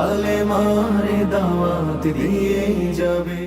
কালে মারে দাওয়াত দিয়ে যাবে।